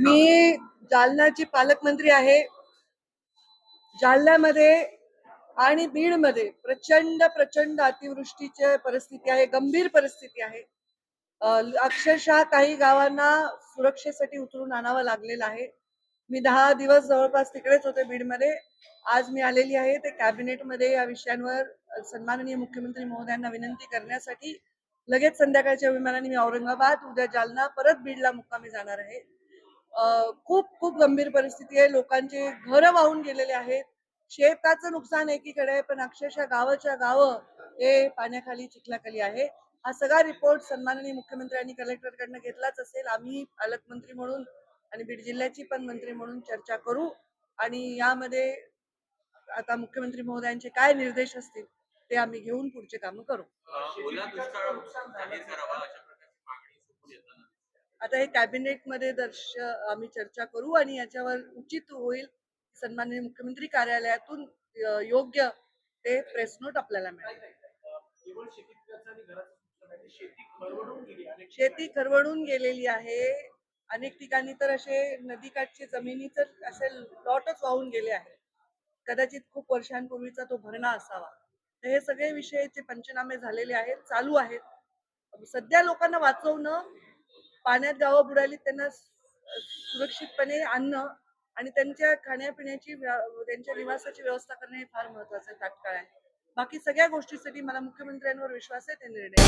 मी जालनाची पालकमंत्री आहे. जालन्यामध्ये आणि बीडमध्ये प्रचंड प्रचंड अतिवृष्टीची परिस्थिती आहे गंभीर परिस्थिती आहे. अक्षरशः काही गावांना सुरक्षेसाठी उतरून आणावं लागलेलं आहे. मी दहा दिवस जवळपास तिकडेच होते बीडमध्ये. आज मी आलेली आहे ते कॅबिनेटमध्ये या विषयांवर सन्माननीय मुख्यमंत्री महोदयांना विनंती करण्यासाठी. लगेच संध्याकाळच्या विमानाने मी औरंगाबाद उद्या जालना परत बीडला मुक्कामी जाणार आहे. खूप खूप गंभीर परिस्थिती आहे. लोकांचे घरं वाहून गेलेले आहेत. शेताचं नुकसान एकीकडे आहे पण अक्षरशः गावाच्या गावं हे पाण्याखाली चिखलाखाली आहे. हा सगळा रिपोर्ट सन्माननीय मुख्यमंत्र्यांनी कलेक्टरकडनं घेतलाच असेल. आम्ही पालकमंत्री म्हणून आणि बीड जिल्ह्याची पण मंत्री म्हणून चर्चा करू आणि यामध्ये आता मुख्यमंत्री महोदयांचे काय निर्देश असतील ते आम्ही घेऊन पुढचे कामं करू. आता हे कॅबिनेटमध्ये दर्श आम्ही चर्चा करू आणि याच्यावर उचित होईल सन्माननीय मुख्यमंत्री कार्यालयातून योग्य ते प्रेस नोट आपल्याला मिळेल. आहे. शेती खरवडून गेलेली आहे. अनेक ठिकाणी तर असे नदीकाठचे जमिनीचं असे लॉटच वाहून गेले आहेत. कदाचित खूप वर्षांपूर्वीचा तो भरणा असावा. तर हे सगळे विषयाचे पंचनामे झालेले आहेत चालू आहेत. सध्या लोकांना वाचवणं पाण्यात गावं बुडाली त्यांना सुरक्षितपणे आणणं आणि त्यांच्या खाण्यापिण्याची त्यांच्या निवासाची व्यवस्था करणे हे फार महत्वाचं आहे तात्काळ आहे. बाकी सगळ्या गोष्टीसाठी मला मुख्यमंत्र्यांवर विश्वास आहे ते निर्णय